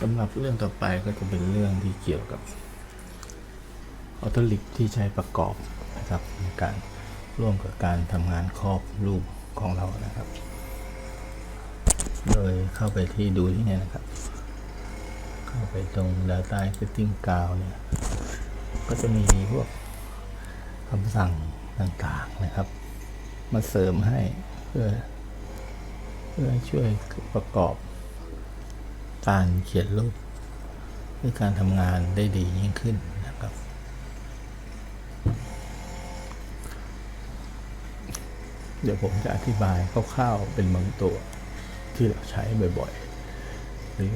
สำหรับเรื่องต่อไปก็จะเป็นเรื่องที่เกี่ยวกับออโตลิกที่ใช้ประกอบนะครับในการร่วมกับการทำงานครอบรูปของเรานะครับ โดยเข้าไปที่ดูที่เนี่ยนะครับ เข้าไปตรง Data Setting กาวเนี่ย ก็จะมีพวกคำสั่งต่างๆนะครับ มาเสริมให้เพื่อเพื่อช่วยประกอบ การเขียนรูปหรือการทำงานได้ดียิ่งขึ้นนะครับ เดี๋ยวผมจะอธิบายคร่าวๆเป็นบางตัวที่เราใช้บ่อยๆ หรือ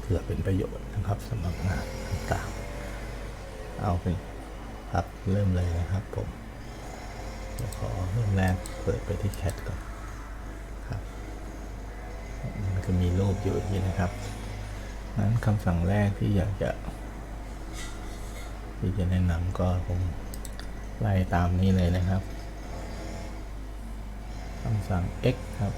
เพื่อเป็นประโยชน์นะครับสำหรับงานต่างๆ เอาเป็นครับเริ่มเลยนะครับผมเดี๋ยวขอเริ่มแรกเปิดไปที่แคทก่อน มันจะมีรูปอยู่ที่นะครับนั้นคำสั่งแรกที่อยากจะ ที่จะแนะนำก็คงไล่ตามนี้เลยนะครับคำสั่ง x ครับ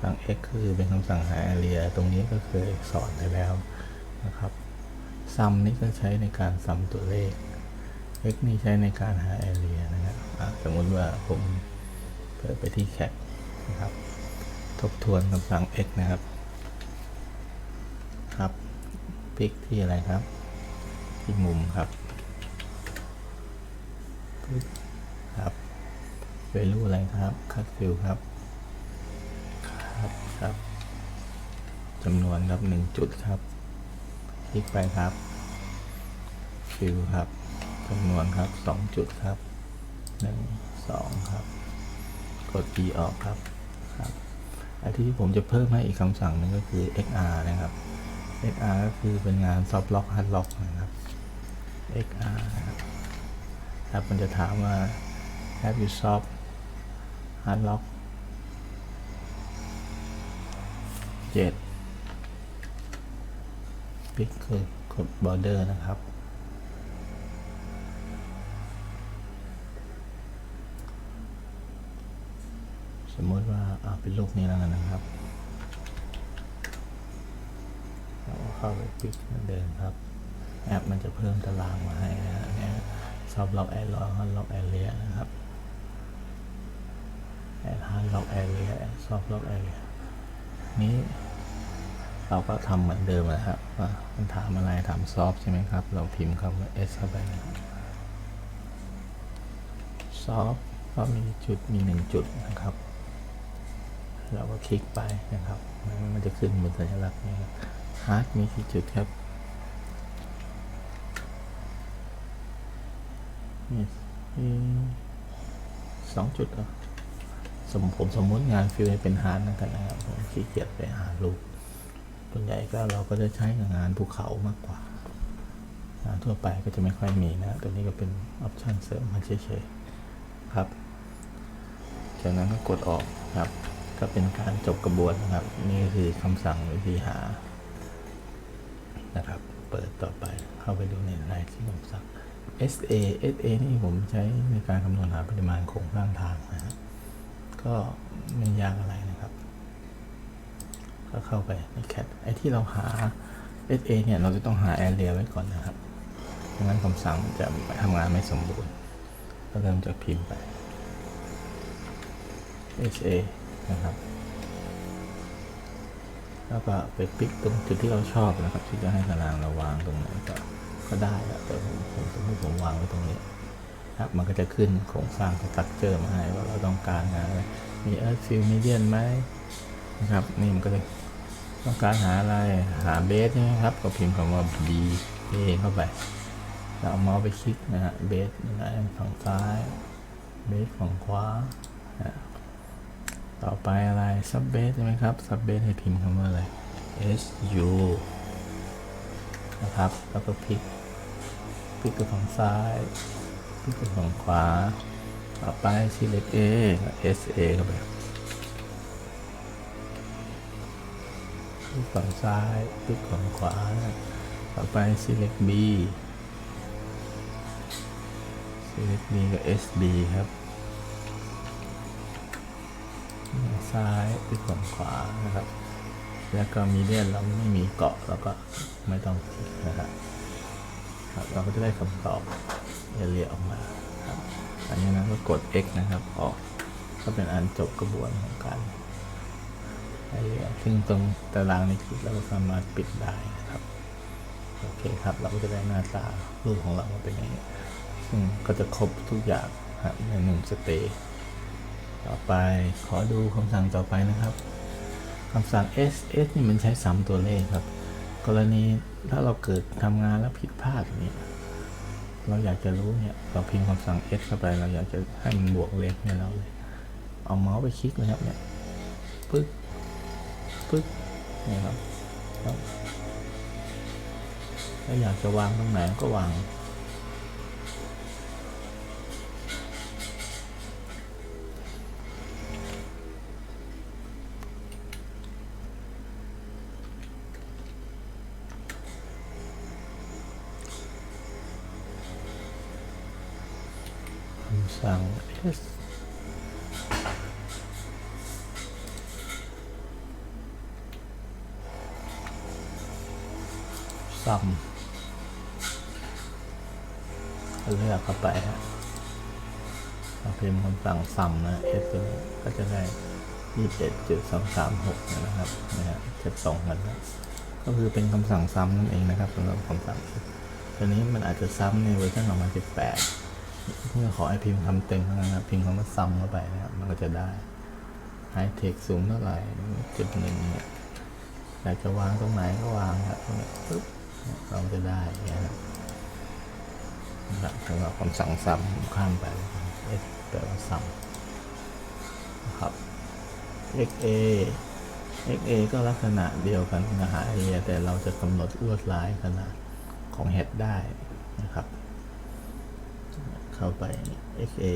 สั่ง x คือเป็นคำสั่งหา area ตรงนี้ก็เคยสอนไปแล้วนะครับ sum นี่ก็ใช้ในการ sum ตัวเลข x นี่ใช้ในการหา area นะครับสมมติว่าผมเปิดไปที่ cat นะครับ ทบทวนคำสั่ง x นะครับ ครับพิกที่อะไรครับ ที่มุมครับครับ value อะไรครับ cut fill ครับ ครับครับจำนวนครับหนึ่งจุดครับ คลิกไปครับ fill ครับจำนวนครับสองจุดครับหนึ่งสองครับ กด e ออกครับ อันที่ผมจะเพิ่มให้อีกคำสั่งหนึงก็คือ xr นะครับ xr ก็คือเป็นงาน soft lock hard lock นะครับ xr นะครับครับมันจะถามว่า have you soft hard lock เจ็ดปิกคือกด border นะครับสมมติว่า เอาเป็นลูกนี้แล้วกันนะครับเราเข้าไปปิดเหมือนเดิมครับ แอปมันจะเพิ่มตารางมาให้นะเนี่ยซอฟล็อกแอร์ล็อกล็อกแอร์เรียนะครับแอร์ฮันล็อกแอร์เรียซอฟล็อกแอร์เรียนี้เราก็ทำเหมือนเดิมนะครับว่ามันถามอะไรถามซอฟใช่ไหมครับ เราพิมพ์คำว่า S เข้าไปนะครับซอฟก็มีจุดมีหนึ่งจุดนะครับ เราก็คลิกไปนะครับ มันจะขึ้นบนสัญลักษณ์นี้ครับฮาร์ดมีกี่จุดครับมีสองจุดเหรอสมผมสมมุติงานฟิลให้เป็นฮาร์ดนะครับผมขี้เกียจไปหารูปส่วนใหญ่ก็เราก็จะใช้งานภูเขามากกว่า งานทั่วไปก็จะไม่ค่อยมีนะตัวนี้ก็เป็นออปชันเสริมมาเฉยๆครับ จากนั้นก็กดออกครับ ก็เป็นการจบกระบวนนะครับ นี่คือคำสั่งวิธีหานะครับ เปิดต่อไปเข้าไปดูในรายที่ผมสั่ง SA SA นี่ผมใช้ในการคำนวณหาปริมาณโครงสร้างทางนะครับก็ไม่ยากอะไรนะครับ ก็เข้าไปในแคทไอ้ที่เราหา SA เนี่ยเราจะต้องหา area ไว้ก่อนนะครับไม่งั้นคำสั่งจะทำงานไม่สมบูรณ์ ก็เริ่มจากพิมพ์ไป SA นะครับ แล้วก็ไปปิกตรงจุดที่เราชอบนะครับ ที่จะให้ตารางเราวางตรงไหนก็ก็ได้อะแต่ผมผมสมมติผมวางไว้ตรงนี้ครับมันก็จะขึ้นโครงสร้างสตรัคเจอร์มาให้ว่าเราต้องการงานอะไรมีเอิร์ธฟิลมีเดียนไหมนะครับ นี่มันก็เลยต้องการหาอะไรหาเบสใช่ไหมครับ ก็พิมพ์คำว่า B A เข้าไปแล้วเอาเมาส์ไปคลิกนะฮะเบสนี่นะฝั่งซ้ายเบสฝั่งขวานะ ต่อไปอะไรซับเบสใช่ไหมครับซับเบสให้พิมพ์คำว่าอะไร S U นะครับ แล้วก็พลิกพลิกไปฝั่งซ้ายพลิกไปฝั่งขวา ต่อไป select A กับ S A เข้าไปพลิกฝั่งซ้ายพลิกฝั่งขวา ต่อไป select B select B กับ S B ครับ ซ้ายไปฝั่งขวานะครับ แล้วก็มีเดียนเราไม่มีเกาะเราก็ไม่ต้องคลิกนะครับครับเราก็จะได้คำตอบเอเรียออกมาครับอันนี้นะก็กด X นะครับออกก็เป็นอันจบกระบวนของการเอเรียซึ่งตรงตารางในคลิปเราก็สามารถปิดได้นะครับโอเคครับเราก็จะได้หน้าตารูปของเรามาเป็นอย่างนี้ซึ่งก็จะครบทุกอย่างครับในหนึ่งสเตจ ต่อไปขอดูคำสั่งต่อไปนะครับคำสั่ง S S นี่มันใช้ซ้ำตัวเลขครับ กรณีถ้าเราเกิดทำงานแล้วผิดพลาดอย่างนี้เราอยากจะรู้เนี่ยเราพิมพ์คำสั่ง S เข้าไปเราอยากจะให้มันบวกเลขให้เราเลยเอาเมาส์ไปคลิกนะครับเนี่ยปึ๊กปึ๊กนี่ครับครับถ้าอยากจะวางตรงไหนก็วาง ฝั่ง S ซัมเลือกเข้าไปฮะพิ่มคำสั่งซัมนะ S ก็จะได้ยี่สิบเอ็ดจุดสองสามหกนะครับนะฮะเจ็ดสองกันนะก็คือเป็นคำสั่งซ้ำนั่นเองนะครับสำหรับคำสั่งตัวนี้มันอาจจะซ้ำในเวอร์ชันดแปด เมื่อขอไอพิมพ์ทำเต็มเท่านั้นนะพิมพ์คำว่าซ้ำเข้าไปนะครับ มันก็จะได้ไฮเทคสูงเท่าไหร่จุดหนึ่งเนี่ยอยากจะวางตรงไหนก็วางครับตรงนี้ปึ๊บเราจะได้นะครับสำหรับคำสั่งซ้ำข้ามไปเอสแปลว่าซ้ำนะครับ xa xa ก็ลักษณะเดียวกันกับหาเอแต่เราจะกำหนดลวดลายขนาดของ head ได้นะครับ เข้าไป xa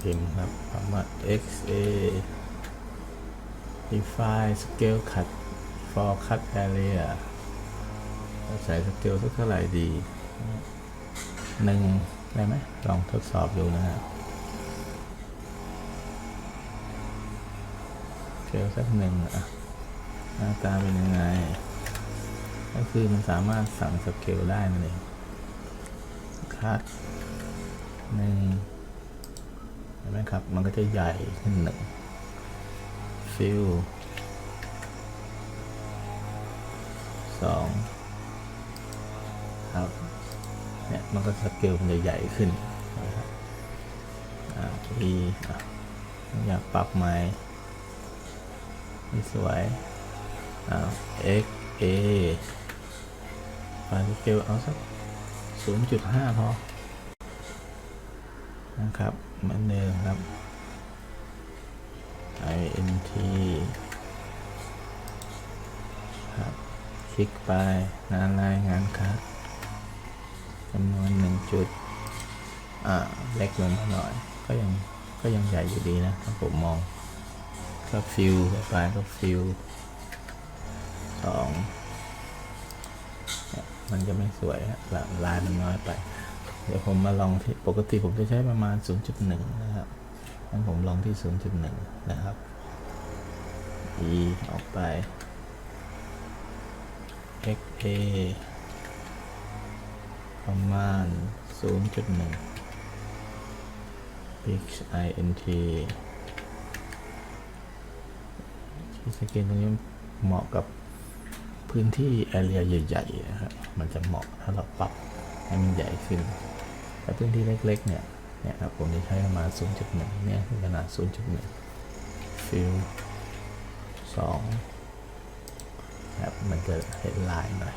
พิมพ์ครับคำว่า xa define scale cut for cut area ใส่สเกลสักเท่าไหร่ดีหนึ่งได้ไหมลองทดสอบดูนะครับสเกลสักหนึ่งอะหน้าตาเป็นยังไง ก็คือมันสามารถสั่งสเกลได้นั่นเองคัดหนึ่งเห็นไหมครับ มันก็จะใหญ่ขึ้นหนึ่งฟิลสองครับเนี่ยมันก็สเกลมันจะใหญ่ขึ้นนะครับอ่า e อะอยากปรับไหม่สวยอ่า x a ปาสเกลเอาสัก 0.5 พอ นะครับเหมือนเดิมครับ int ครับ คลิกไปงานรายงานครับจำนวนหนึ่งจุด อ่า เล็กลงมาหน่อย ก็ยัง ก็ยังใหญ่อยู่ดีนะถ้าผมมอง ก็ฟิลไปก็ฟิลสอง มันจะไม่สวยฮะละลายมันน้อยไป เดี๋ยวผมมาลองที่ปกติผมจะใช้ประมาณ 0.1 นะครับงั้นผมลองที่ 0.1 นะครับ e ออกไป x a ประมาณ 0.1 pix int ที่สเกนตรงนี้เหมาะกับ พื้นที่แอเรียใหญ่ๆนะครับมันจะเหมาะถ้าเราปรับให้มันใหญ่ขึ้น แต่พื้นที่เล็กๆเนี่ยเนี่ยครับผมจะใช้ประมาณ 0.1 เนี่ยคือขนาด 0.1 ฟิล2ครับมันจะเห็นลายหน่อย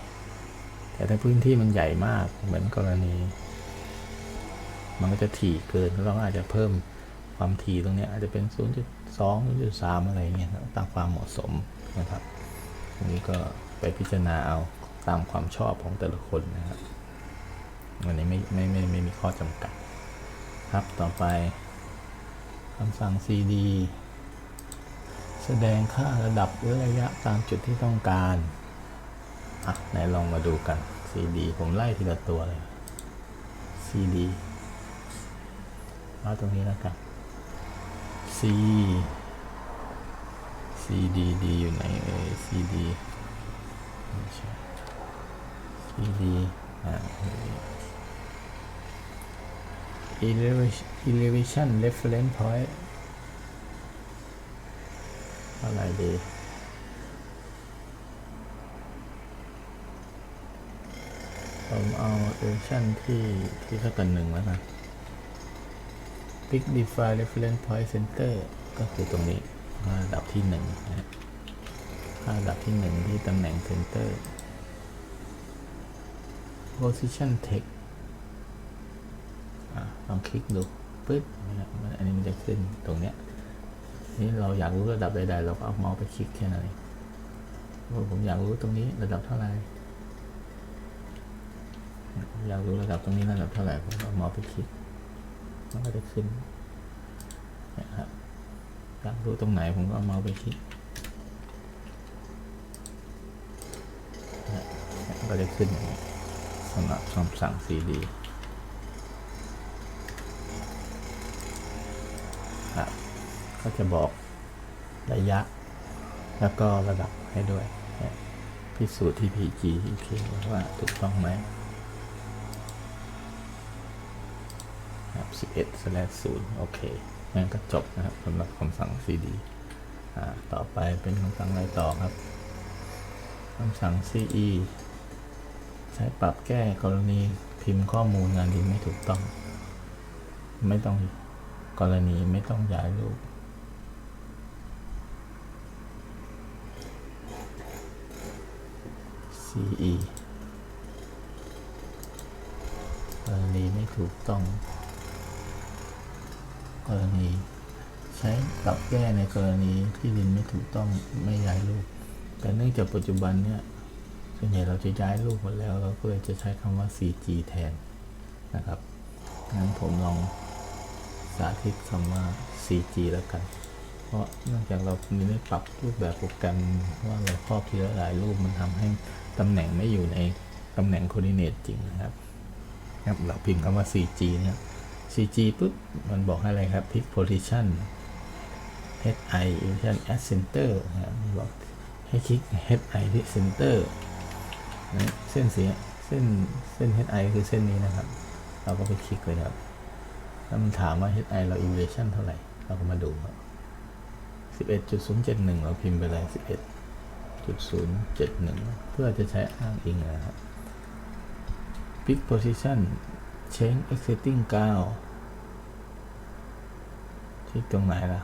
แต่ถ้าพื้นที่มันใหญ่มากเหมือนกรณี มันก็จะถี่เกินเราอาจจะเพิ่มความถี่ตรงนี้อาจจะเป็น 0.2 0.3 อะไรเงี้ยครับตามความเหมาะสมนะครับตรงนี้ก็ ไปพิจารณาเอาตามความชอบของแต่ละคนนะครับวันนี้ไม่ไม่ไม่ไม่มีข้อจำกัด ครับต่อไปคำสั่ง cd แสดงค่าระดับหรือระยะตามจุดที่ต้องการอะไหนลองมาดูกัน cd ผมไล่ทีละตัวเลย cd เอาตรงนี้แล้วกัน C C D D อยู่ไหนเอ่ย C D ไม่ใช่ C D อ่า elevation reference point อะไรดีผมเอา elevation ที่ที่เท่ากันหนึ่งแล้วกัน Pick define reference point center ก็คือตรงนี้ระดับที่หนึ่งนะ ฮะระดับที่หนึ่งที่ตำแหน่ง center position text อลองคลิกดูปึ๊ดนะครับอันนี้มันจะขึ้นตรงเนี้ยนี่เราอยากรู้ระดับใดๆ เราก็เอาเมาส์ไปคลิกแค่นั้นเองว่าผมอยากรู้ตรงนี้ระดับเท่าไหร่อยากรู้ระดับตรงนี้ระดับเท่าไหร่ผมก็เอาเมาส์ไปคลิกมันก็จะขึ้นนะครับอยากรู้ตรงไหนผมก็เอาเมาส์ไปคลิกนะมัน ก็จะขึ้นอย่างนี้สำหรับคำสั่ง CD ครับก็จะบอกระยะ แล้วก็ระดับให้ด้วย พิสูจน์ที่ PG อีกทีว่าถูกต้องไหมครับ11 slash 0โอเคงั้นก็จบนะครับสำหรับคำสั่ง cd ต่อไปเป็นคำสั่งอะไรต่อครับคำสั่ง ce ช้ปรับแก้กรณีพิมพ์ข้อมูลงานดินไม่ถูกต้อง ไม่ต้องกรณีไม่ต้องย้ายรูป ce กรณีไม่ถูกต้อง กรณี ใช้ปรับแก้ในกรณีที่ดินไม่ถูกต้องไม่ย้ายลูกแต่เนื่องจากปัจจุบันเนี่ย ส่วนใหญ่เราจะย้ายลูกหมดแล้วเราก็เลยจะใช้คำว่า CG แทนนะครับ งั้นผมลองสาธิตคำว่า CG แล้วกัน เพราะเนื่องจากเรามีได้ปรับรูปแบบโปรแกรมว่าเราครอบทีละหลายรูปมันทำให้ตำแหน่งไม่อยู่ในตำแหน่ง coordinate จริงนะครับครับเราพิมพ์คำว่า CG นะครับ CG ปุ๊บ มันบอกให้อะไรครับ pick position HI position at center นะครับมันบอกให้คลิก HI ที่ center นะเส้นสีเส้นเส้น HI คือเส้นนี้นะครับ เราก็ไปคลิกเลยครับแล้วมันถามว่า HI เรา elevation เท่าไหร่ เราก็มาดูครับ11.071 เราพิมพ์ไปเลย11.071 เพื่อจะใช้อ้างอิงนะครับ pick position change exiting 9ที่ตรงไหนล่ะ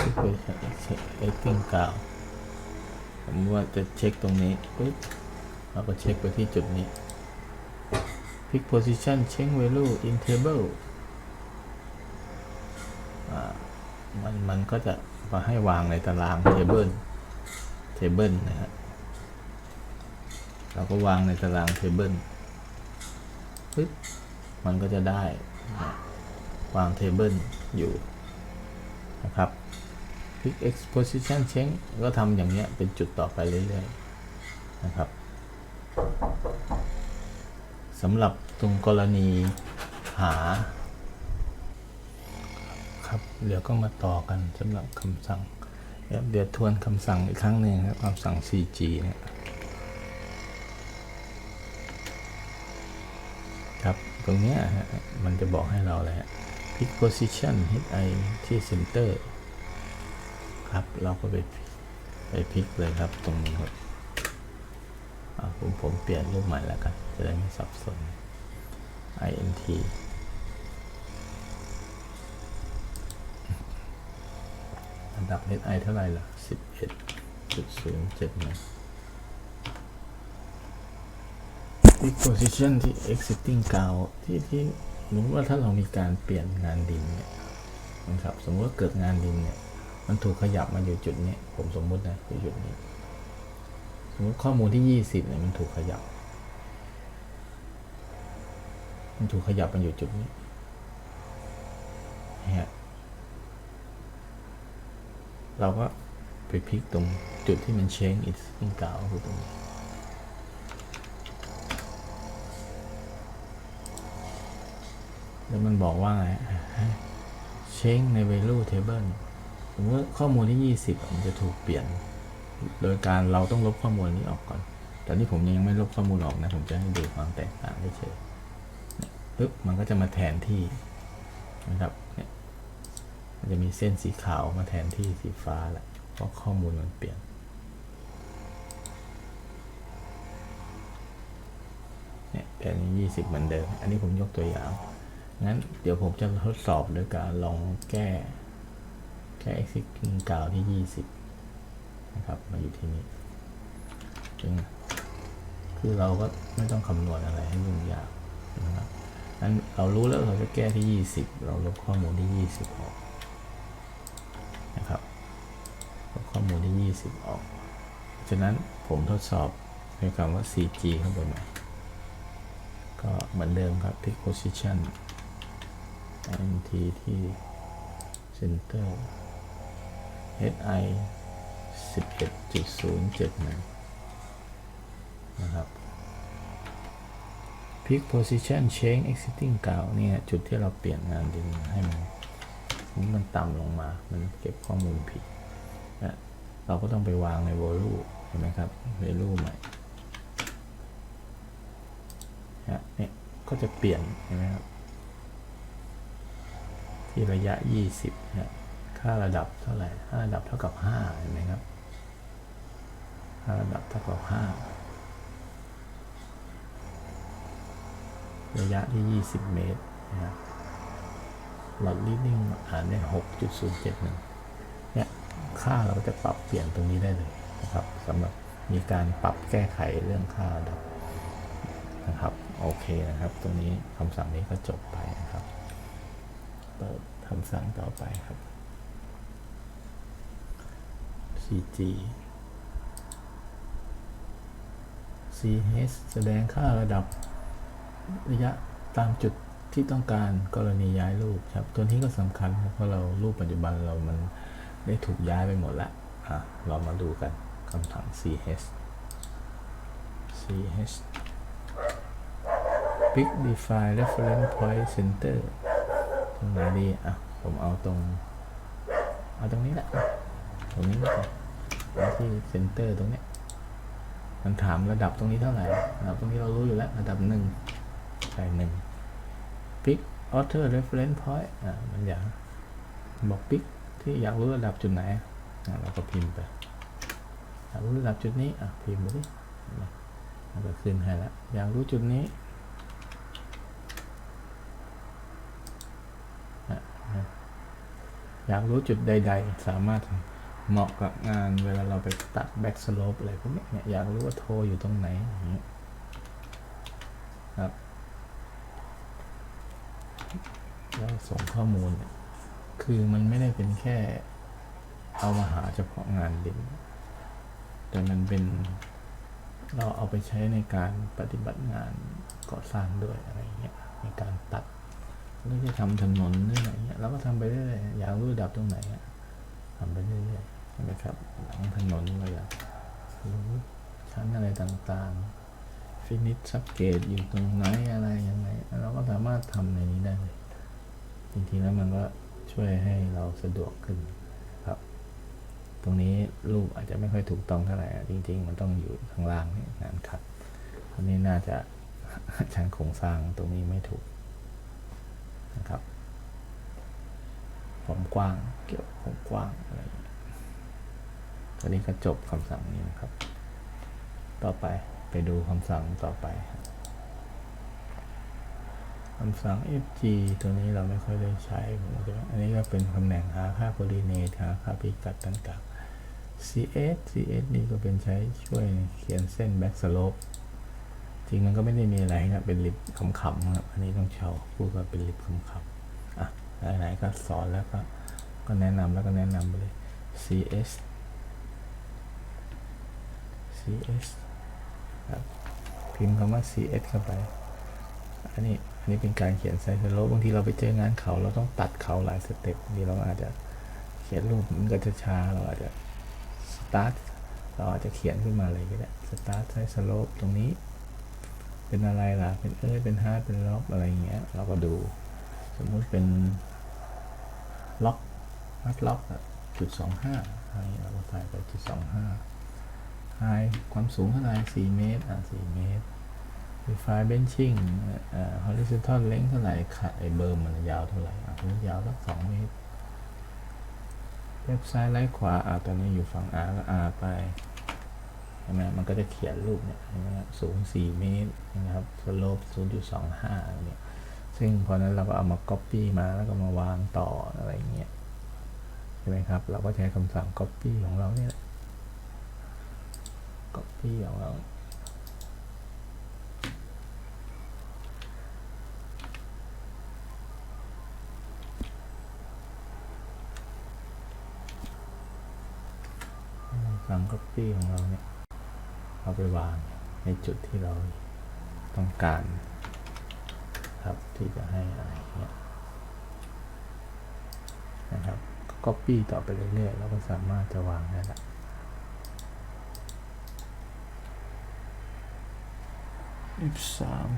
pick position exiting 9ผมว่าจะเช็คตรงนี้ปุ๊บ เราก็เช็คไปที่จุดนี้ pick position change value in table มันมันก็จะมาให้วางในตาราง table table นะครับเราก็วางในตาราง table ปึ๊บมันก็จะได้วางเทเบิลอยู่นะครับ Pick Exposition Change ก็ทำอย่างเนี้ยเป็นจุดต่อไปเรื่อยๆนะครับ สำหรับตรงกรณีหา ครับเดี๋ยวก็มาต่อกันสำหรับคำสั่ง เดี๋ยวเดี๋ยวทวนคำสั่งอีกครั้งหนึ่งครับคำสั่ง CG เนี่ยครับตรงนี้มันจะบอกให้เราเลยฮะ pick position hi ที่ center ครับ เราก็ไปไปพิกเลยครับตรงนี้ครับ ผมผมเปลี่ยนรูปใหม่แล้วกัน จะได้ไม่สับสน int อันดับ hi เท่าไหร่ล่ะ 11.071ที่ position ที่ exiting กาที่ที่สมมติว่าถ้าเรามีการเปลี่ยนงานดินเนี่ยนะครับ สมมติว่าเกิดงานดินเนี่ย มันถูกขยับมาอยู่จุดนี้ ผมสมมุตินะอยู่จุดนี้ ข้อมูลที่ 20เนี่ยมันถูกขยับ มันถูกขยับมาอยู่จุดนี้ฮะเราก็ไปพลิกตรงจุดที่มัน change existing กาวคือตรงนี้แล้วมันบอกว่าไงเช็งใน value table สมมติข้อมูลที่ 20 มันจะถูกเปลี่ยน โดยการเราต้องลบข้อมูลนี้ออกก่อน แต่นี่ผมยังไม่ลบข้อมูลออกนะ ผมจะให้ดูความแตกต่างเฉยๆเนี่ยปึ๊บมันก็จะมาแทนที่นะครับเนี่ยมันจะมีเส้นสีขาวมาแทนที่สีฟ้าแหละเพราะข้อมูลมันเปลี่ยนเนี่ยแต่อันนี้20 เหมือนเดิม อันนี้ผมยกตัวอย่าง งั้นเดี๋ยวผมจะทดสอบโดยการลองแก้แค่ existing กาที่ 20 นะครับ มาอยู่ที่นี่ซึ่งคือเราก็ไม่ต้องคำนวณอะไรให้ยุ่งยากนะครับงั้นเรารู้แล้วเราจะแก้ที่ 20 เราลบข้อมูลที่ 20 ออกนะครับลบข้อมูลที่ 20 ออก ฉะนั้นผมทดสอบด้วยคำว่า cg เข้าไปใหม่ก็เหมือนเดิมครับ pick position nt ที่ center hi 11.071 นะครับ pick position change exiting เก่าเนี่ยจุดที่เราเปลี่ยนงานดินให้มันให้มันต่ำลงมา มันเก็บข้อมูลผิดนะเราก็ต้องไปวางใน value เห็นไหมครับ value ใหม่นะเนี่ยก็จะเปลี่ยนเห็นไหมครับ ที่ระยะ 20นะค่าระดับเท่าไหร่ค่าระดับเท่ากับ5เห็นไหมครับ ระดับเท่ากับ5ระยะที่ 20 เมตรนะครับหลอดลิดดิ้งอ่านได้ 6.071เนี่ยค่าเราก็จะปรับเปลี่ยนตรงนี้ได้เลยนะครับสำหรับมีการปรับแก้ไขเรื่องค่าระดับนะครับโอเคนะครับ ตรงนี้คำสั่งนี้ก็จบไปนะครับ เปิดคำสั่งต่อไปครับ cg ch แสดงค่าระดับระยะตามจุดที่ต้องการกรณีย้ายรูปครับตัวนี้ก็สำคัญครับเพราะเรารูปปัจจุบันเรามันได้ถูกย้ายไปหมดละอะเรามาดูกันคำสั่ง ch ch pick define reference point center ตรงไหนดีอะผมเอาตรงเอาตรงนี้แหละตรงนี้ก็ได้เอาที่เซนเตอร์ตรงเนี้ย มันถามระดับตรงนี้เท่าไหร่ระดับตรงนี้เรารู้อยู่แล้ว ระดับหนึ่งใช่หนึ่ง pick author reference point อะมันอยากบอก pick ที่อยากรู้ระดับจุดไหนอะเราก็พิมพ์ไปอยากรู้ระดับจุดนี้อะพิมพ์ไปดิเห็นไหมมันก็ขึ้นให้แล้วอยากรู้จุดนี้อยากรู้จุดใด ๆ สามารถ เหมาะกับงานเวลาเราไปตัดแบ็กสโลปอะไรพวกนี้เนี่ยอยากรู้ว่าโทอยู่ตรงไหนอย่างเงี้ยครับแล้วส่งข้อมูลเนี่ยคือมันไม่ได้เป็นแค่เอามาหาเฉพาะงานด่นแต่มันเป็นเราเอาไปใช้ในการปฏิบัติงานก่อสร้างด้วยอะไรเงี้ยในการตัดไม่ใช่ทำถนนหรืออะไรเงี้ยเราก็ทำไปเรื่อยๆอยากรู้ดับตรงไหนทำไปเรื่อยๆ ใช่ไหมครับหลังถนนเราอยากรู้ชั้นอะไรต่างๆ ฟินิชสักเกตอยู่ตรงไหนอะไรยังไงเราก็สามารถทำในนี้ได้เลยจริงๆแล้วมันก็ช่วยให้เราสะดวกขึ้นครับ ตรงนี้รูปอาจจะไม่ค่อยถูกต้องเท่าไหร่จริง ๆ มันต้องอยู่ข้างล่างนี่งานขัดอันนี้น่าจะชั้นโครงสร้างตรงนี้ไม่ถูกนะครับความกว้างเกี่ยวกับความกว้างอะไรอย่าง ตอนนี้ก็จบคำสั่งนี้นะครับ ต่อไปไปดูคำสั่งต่อไปคำสั่ง fg ตัวนี้เราไม่ค่อยได้ใช้ผมจะอันนี้ก็เป็นตำแหน่งหาค่า coordinate หาค่าพิกัดต่างๆ cs cs นี่ก็เป็นใช้ช่วยเขียนเส้น back slope จริงมันก็ไม่ได้มีอะไรครับเป็นลิฟขำๆครับอันนี้ต้องเชาพูดว่าเป็นลิฟขำๆอะไหนๆก็สอนแล้วก็ก็แนะนำแล้วก็แนะนำไปเลย cs cs ครับพิมพ์คำว่า cs เข้าไป อันนี้อันนี้เป็นการเขียนไซส์สโลปบางทีเราไปเจองานเขาเราต้องตัดเขาหลายสเต็ปบางทีเราอาจจะเขียนรูปมันก็จะช้าเราอาจจะ start เราอาจจะเขียนขึ้นมาเลยก็ได้ start ไซส์สโลปตรงนี้ เป็นอะไรล่ะ เป็นเอ้ยเป็นฮาร์ดเป็นล็อกอะไรอย่างเงี้ย เราก็ดู สมมุติเป็นล็อกฮาร์ดล็อกจุดสองห้าไฮเราก็ใส่ไปจุดสองห้า ไฮความสูงเท่าไหร่สี่เมตร อะสี่เมตร Define benching อ่า horizontal length เท่าไหร่ค่ะไอเบอร์มันยาวเท่าไหร่อะมันยาวสักสองเมตรเว็บซ้ายไล่ขวาอ่าตอนนี้อยู่ฝั่ง R ก็ R ไปใช่ไหมมันก็จะเขียนรูปเนี่ยเห็นไหมครับสูง 4 เมตรนะครับสโลป0.25เนี่ย ซึ่งพอนั้นเราก็เอามา copy มาแล้วก็มาวางต่ออะไรเงี้ย ใช่ไหมครับ เราก็ใช้คำสั่ง copy ของเราเนี่ย copy ของเราสั่ง copy ของเราเนี่ย เอาไปวางในจุดที่เราต้องการครับที่จะให้อะไรเนี่ยนะครับ copy ต่อไปเรื่อยๆเราก็สามารถจะวางได้ละ ยี่สิบสาม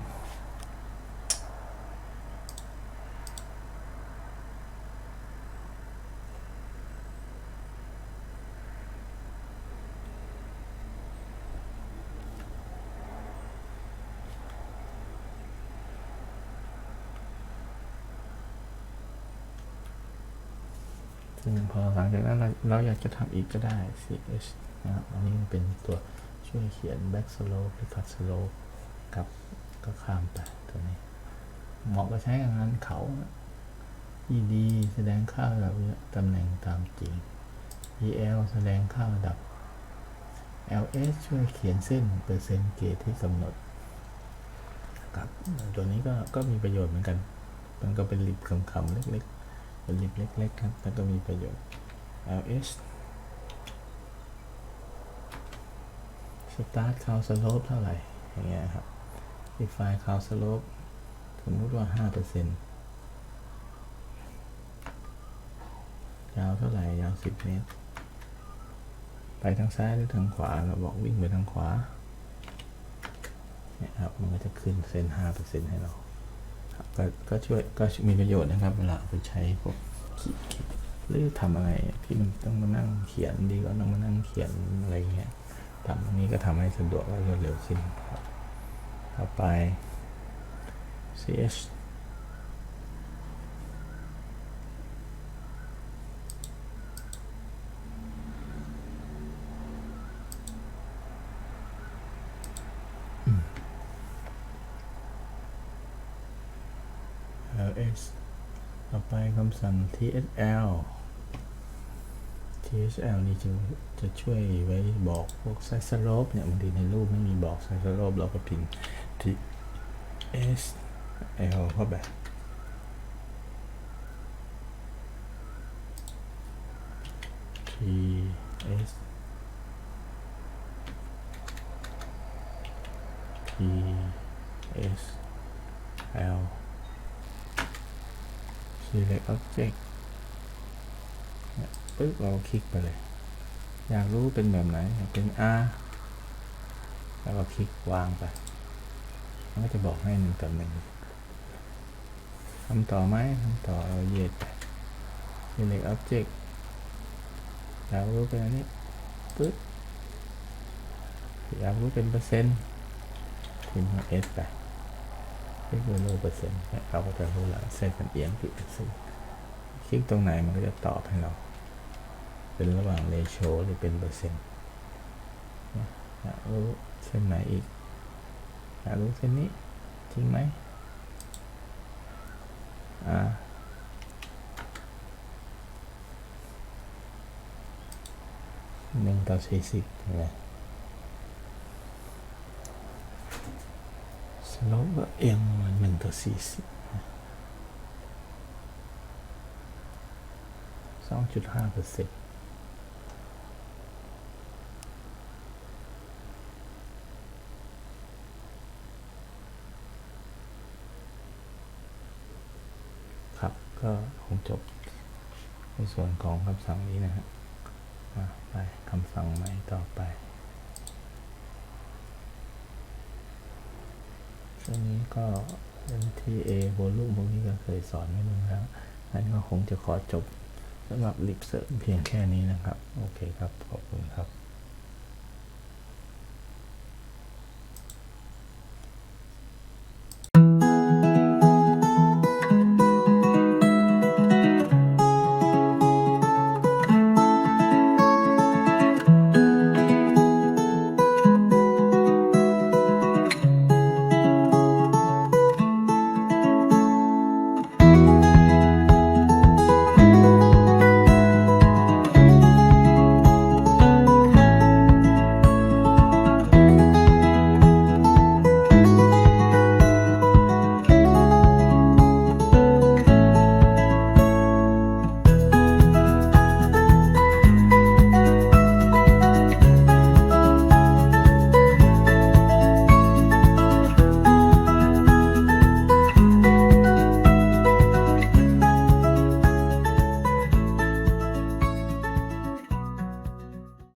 ซึ่งพอหลังจากนั้นเราเราอยากจะทำอีกก็ได้ ch นะครับอันนี้มันเป็นตัวช่วยเขียน back slope หรือ cut slope ครับ ก็ข้ามไปตัวนี้ เหมาะกับใช้งานเขา ED แสดงค่าระดับตำแหน่งตามจริง EL แสดงค่าระดับ LS ช่วยเขียนเส้นเปอร์เซ็นต์เกตที่กำหนดครับตัวนี้ก็ก็มีประโยชน์เหมือนกัน มันก็เป็นลิบคำๆเล็กๆ เป็นลิบเล็กๆครับแต่ก็มีประโยชน์ LS Start Count Slope เท่าไหร่อย่างเงี้ยครับ Define Count Slope สมมติว่า 5%ยาวเท่าไหร่ ยาว 10 เมตร ไปทางซ้ายหรือทางขวา เราบอกวิ่งไปทางขวาเนี่ยครับ มันก็จะขึ้นเส้น 5%ให้เราก็ก็ช่วยก็มีประโยชน์นะครับเวลาไปใช้พวกขีดขีดหรือทำอะไรที่มันต้องมานั่งเขียนดีก็ต้องมานั่งเขียนอะไรเงี้ยทำอันนี้ก็ทำให้สะดวกและรวดเร็วขึ้นครับ ต่อไป ch ls ต่อไปคำสั่ง tsl tsl นี่จะจะช่วยไว้บอกพวก size slope เนี่ยบางทีในรูปไม่มีบอก size slope เราก็พิมพ์ tsl เข้าไป ts ts l select object เนี่ย ปึ๊บเราคลิกไปเลย อยากรู้เป็นแบบไหนเป็น R แล้วก็คลิกวางไป มันก็จะบอกให้หนึ่งต่อหนึ่งทำต่อไหมทำต่อเราเหยียดไป select object อยากรู้เป็นอันนี้ปึ๊บอยากรู้เป็นเปอร์เซ็นต์พิมพ์ S ไปคลิกดูเปอร์เซ็นต์เราก็จะรู้แล้วเส้นมันเอียงกี่เปอร์เซ็นต์คลิกตรงไหนมันก็จะตอบให้เรา เป็นระหว่างเรโชหรือเป็นเปอร์เซ็นต์นะอยากรู้เส้นไหนอีกอยากรู้เส้นนี้จริงไหมอ่าหนึ่งต่อสี่สิบใช่ไหมสโลปก็เอียงมาหนึ่งต่อสี่สิบสองจุดห้าเปอร์เซ็นต์ครับ ก็คง จบ ในส่วนของคำสั่งนี้นะฮะไปคำสั่งใหม่ต่อไปช่วงนี้ก็ MTA โวลูมพวกนี้ก็เคยสอนไว้บ้างแล้วงั้นก็คงจะขอจบสำหรับลิปเสริมเพียงแค่นี้นะครับ โอเคครับ ขอบคุณครับ